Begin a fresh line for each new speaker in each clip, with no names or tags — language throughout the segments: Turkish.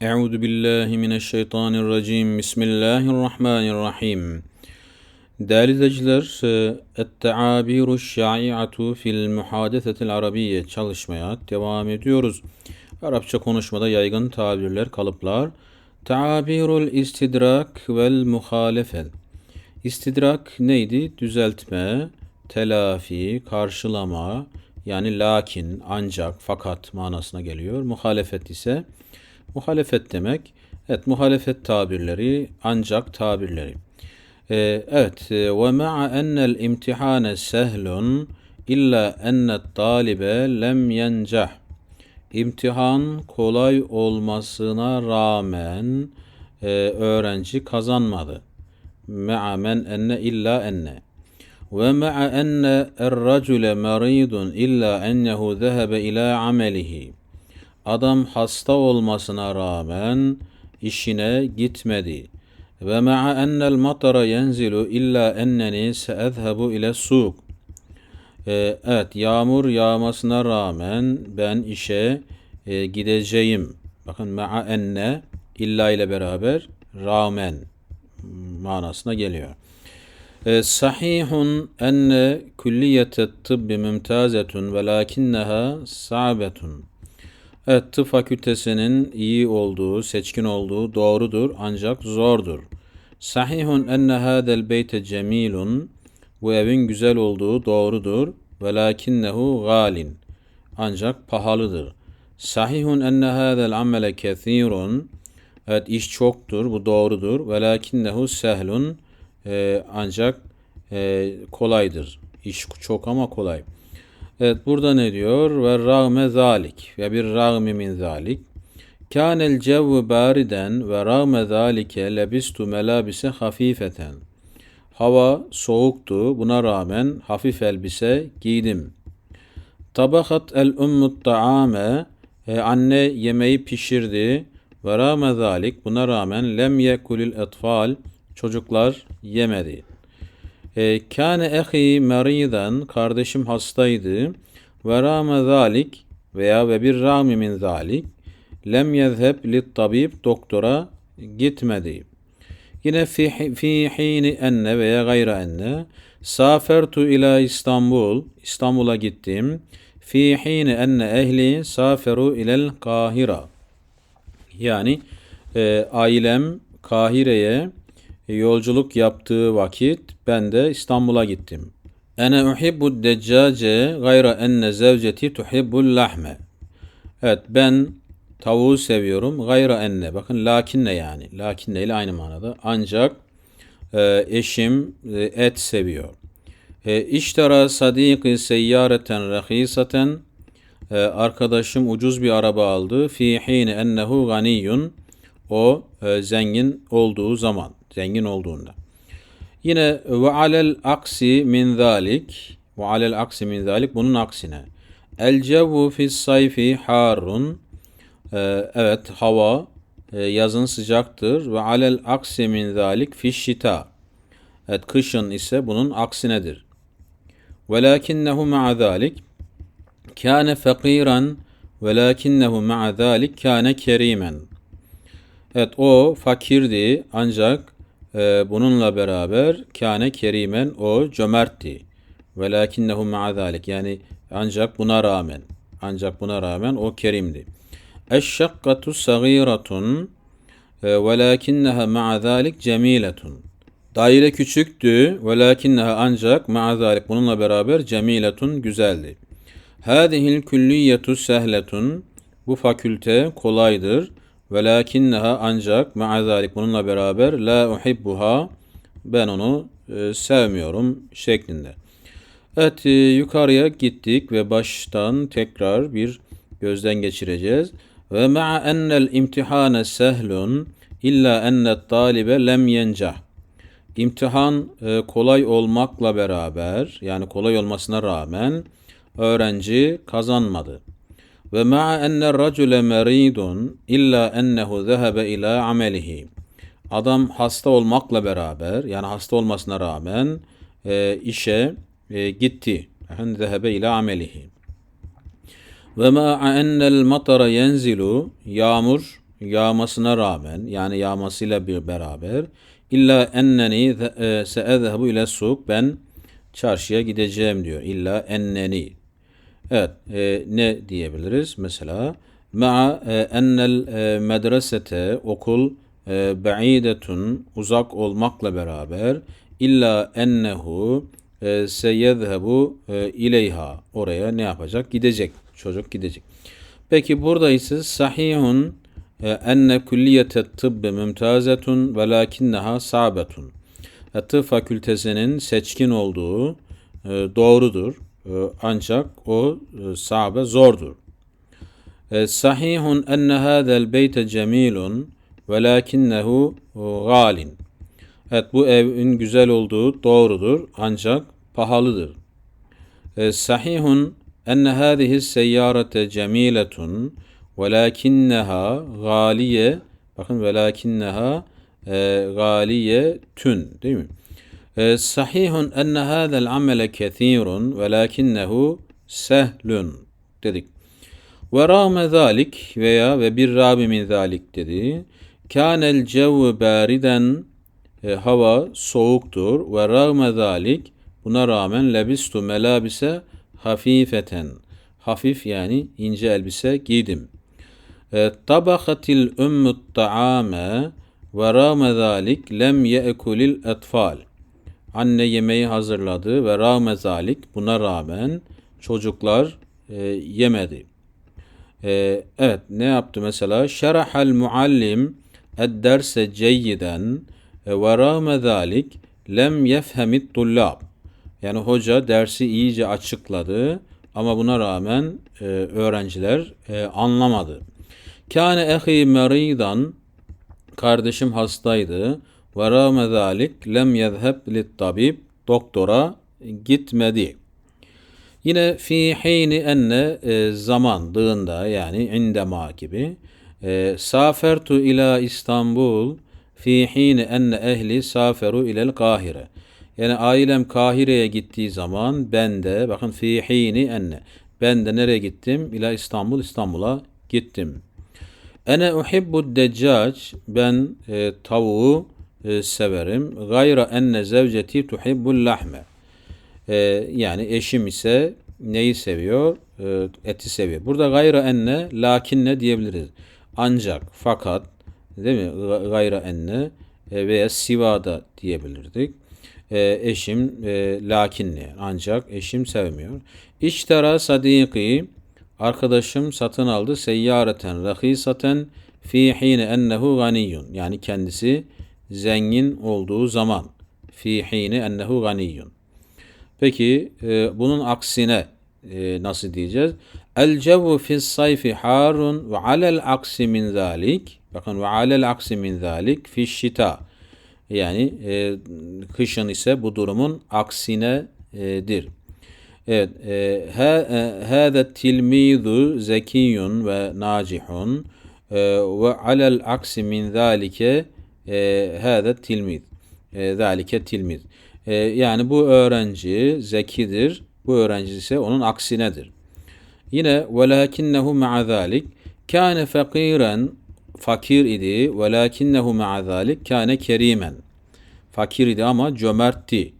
Euzu billahi mineşşeytanirracim. Bismillahirrahmanirrahim. Değerli izleyiciler, e, Et-Teabiru Şai'atu fil Muhadesetil Arabiyye çalışmaya devam ediyoruz. Arapça konuşmada yaygın tabirler, kalıplar. Teabirul istidrak vel muhalefe. İstidrak neydi? Düzeltme, telafi, karşılama, yani lakin, ancak, fakat manasına geliyor. Muhalefet ise Muhalefet demek. Evet muhalefet tabirleri ancak tabirleri. Ee, evet ve ma'a ennel imtihane sehlun illa ennet talibe lem yencah. İmtihan kolay olmasına rağmen e, öğrenci kazanmadı. Ma'a men enne illa enne. Ma'a enne er-racule maridun illa ennehu zehebe ila amelihi. Adam hasta olmasına rağmen işine gitmedi. Ve ma'a ennel matara yenzilu illa enneni seezhebu ile suk. Ee, evet yağmur yağmasına rağmen ben işe e, gideceğim. Bakın ma'a enne illa ile beraber rağmen manasına geliyor. E, sahihun enne külliyete tıbbi mümtazetun velakinneha sa'betun. Evet tıp fakültesinin iyi olduğu, seçkin olduğu doğrudur ancak zordur. Sahihun enne hadel beyte cemilun. Bu evin güzel olduğu doğrudur. Velakinnehu galin. Ancak pahalıdır. Sahihun enne hadel amele kethirun. Evet iş çoktur, bu doğrudur. Velakinnehu sehlun. Ee, ancak e, kolaydır. İş çok ama kolay. Evet burada ne diyor? Ve rağme zalik ve bir rağmi min zalik. Kânel cevvu bariden ve rağme zalike lebistu melabise hafifeten. Hava soğuktu. Buna rağmen hafif elbise giydim. Tabakat el ummut taame. E, anne yemeği pişirdi. Ve rağme zalik. Buna rağmen lem yekulil etfal. Çocuklar yemedi. E, kâne ehi meriden kardeşim hastaydı. Ve râme zalik veya ve bir râmi min zalik lem yezheb lit tabib doktora gitmedi. Yine fi, fi hini enne veya gayra enne safertu ila İstanbul İstanbul'a gittim. Fi hini enne ehli saferu ilel Kahira. Yani e, ailem Kahire'ye yolculuk yaptığı vakit ben de İstanbul'a gittim. Ene uhibbu deccace gayra enne zevceti tuhibbul lahme. Evet ben tavuğu seviyorum. Gayra enne. Bakın lakinne yani. Lakinne ile aynı manada. Ancak e, eşim e, et seviyor. E, İştara sadiki seyyareten rehisaten e, arkadaşım ucuz bir araba aldı. Fi hine ennehu ganiyun o e, zengin olduğu zaman zengin olduğunda. Yine ve alel aksi min zalik ve alel aksi min zalik bunun aksine. El cevvu fis sayfi harun ee, evet hava e, yazın sıcaktır ve alel aksi min zalik fiş şita. Evet kışın ise bunun aksinedir. Velakinnehu ma'a zalik kâne fakiran velakinnehu ma'a zalik kâne kerimen. Evet o fakirdi ancak e, bununla beraber kâne kerimen o cömertti. Velakinnehu ma'a zalik yani ancak buna rağmen ancak buna rağmen o kerimdi. Eşşakkatu sagiratun e, velakinneha ma'a zalik cemiletun. Daire küçüktü velakinneha ancak ma'a zalik bununla beraber cemiletun güzeldi. Hadihil külliyetu sehletun bu fakülte kolaydır. Velakinneha ancak maazalik bununla beraber la uhibbuha ben onu e, sevmiyorum şeklinde. Evet e, yukarıya gittik ve baştan tekrar bir gözden geçireceğiz. Ve ma'a ennel imtihane sehlun illa ennet talibe lem yencah. İmtihan e, kolay olmakla beraber yani kolay olmasına rağmen öğrenci kazanmadı. Ve ma'a enne racule meridun illa ennehu zehebe ila amelihi. Adam hasta olmakla beraber yani hasta olmasına rağmen e, işe e, gitti. Yani zehebe ila amelihi. Ve ma'a ennel matara yenzilu yağmur yağmasına rağmen yani yağmasıyla bir beraber illa enneni e, seezhebu ile suk ben çarşıya gideceğim diyor. İlla enneni. Evet, e, ne diyebiliriz? Mesela ma'a e, ennel e, medresete okul e, ba'idetun uzak olmakla beraber illa ennehu e, seyezhebu e, ileyha oraya ne yapacak? Gidecek. Çocuk gidecek. Peki burada ise sahihun e, enne külliyete tıbbi mümtazetun velakinneha sabetun. E, Tıp fakültesinin seçkin olduğu doğrudur. E, ancak o e, sahabe zordur. E, Sahihun enne hâzel beyte cemilun velakinnehu galin. Evet bu evin güzel olduğu doğrudur ancak pahalıdır. E, Sahihun enne hâzihi seyyarete cemiletun velakinneha galiye bakın velakinneha e, galiye tün değil mi? E, Sahihun enne hâzel amele kethîrun velakinnehu sehlun dedik. Ve rağme zalik veya ve bir râbi min zalik dedi. Kânel cevvu bâriden e, hava soğuktur ve rağme zalik buna rağmen lebistu melabise hafifeten hafif yani ince elbise giydim. E, Tabakatil ümmü ta'ame ve rağme zalik lem ye'kulil etfal. Anne yemeği hazırladı ve rağme buna rağmen çocuklar e, yemedi. Ee, evet ne yaptı mesela? Şerahal muallim ed-derse ceyyiden e, ve rağme zalik lem yefhemit tullab. Yani hoca dersi iyice açıkladı ama buna rağmen e, öğrenciler e, anlamadı. Kâne ehi meridan kardeşim hastaydı. Ve rağme zalik lem yezheb tabib doktora gitmedi. Yine fi hini enne e, zamandığında yani indema gibi e, safertu ila İstanbul fi hini enne ehli saferu ilel Kahire. Yani ailem Kahire'ye gittiği zaman ben de bakın fi hini enne ben de nereye gittim? İla İstanbul İstanbul'a gittim. Ene uhibbu deccac ben e, tavuğu e, severim. Gayra enne zevceti tuhibbul lahme. Ee, yani eşim ise neyi seviyor? Ee, eti seviyor. Burada gayra enne lakinne diyebiliriz. Ancak fakat değil mi? Ga- Gayra enne e, veya sivada diyebilirdik. Eşim e, lakinne ancak eşim sevmiyor. İştera sadiki arkadaşım satın aldı seyyareten rahisaten fi hine ennehu ganiyun yani kendisi zengin olduğu zaman fi hine ennehu ganiyun. Peki e, bunun aksine e, nasıl diyeceğiz? El cevvu fis sayfi harun ve alel aksi min zalik. Bakın ve alel aksi min zalik fi şita. Yani e, kışın ise bu durumun aksinedir. Evet, e, e, hâze tilmizu zekiyun ve nacihun e, ve alel aksi min zalike e, hâze tilmiz. E, zalike tilmiz. E, yani bu öğrenci zekidir, bu öğrenci ise onun aksinedir. Yine velakinnehu ma'a zalik kâne fakiren fakir idi velakinnehu ma'a zalik kâne kerimen. Fakir idi ama cömertti.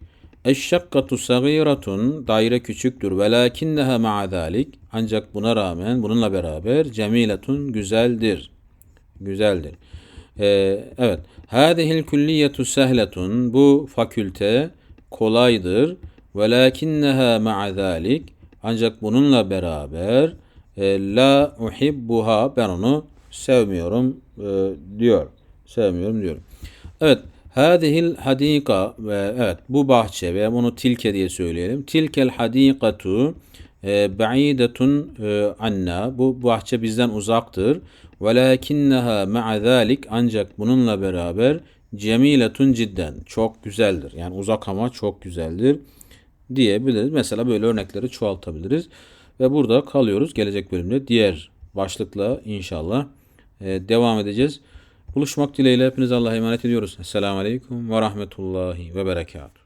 Eşşakkatu sagiratun daire küçüktür. Velakinneha ma'a zalik ancak buna rağmen bununla beraber cemiletun güzeldir. Güzeldir. Ee, evet. Hâzihil külliyetu sehletun bu fakülte kolaydır. Velakinneha ma'a zalik ancak bununla beraber e, la uhibbuha ben onu sevmiyorum e, diyor. Sevmiyorum diyor. Evet. Hadihil hadika ve evet bu bahçe ve bunu tilke diye söyleyelim. Tilkel hadikatu e, ba'idetun e, anna. Bu bahçe bizden uzaktır. Velakinneha ma'a zalik ancak bununla beraber cemiletun cidden çok güzeldir. Yani uzak ama çok güzeldir diyebiliriz. Mesela böyle örnekleri çoğaltabiliriz. Ve burada kalıyoruz. Gelecek bölümde diğer başlıkla inşallah e, devam edeceğiz. Buluşmak dileğiyle hepinize Allah'a emanet ediyoruz. Esselamu Aleyküm ve Rahmetullahi ve Berekatuhu.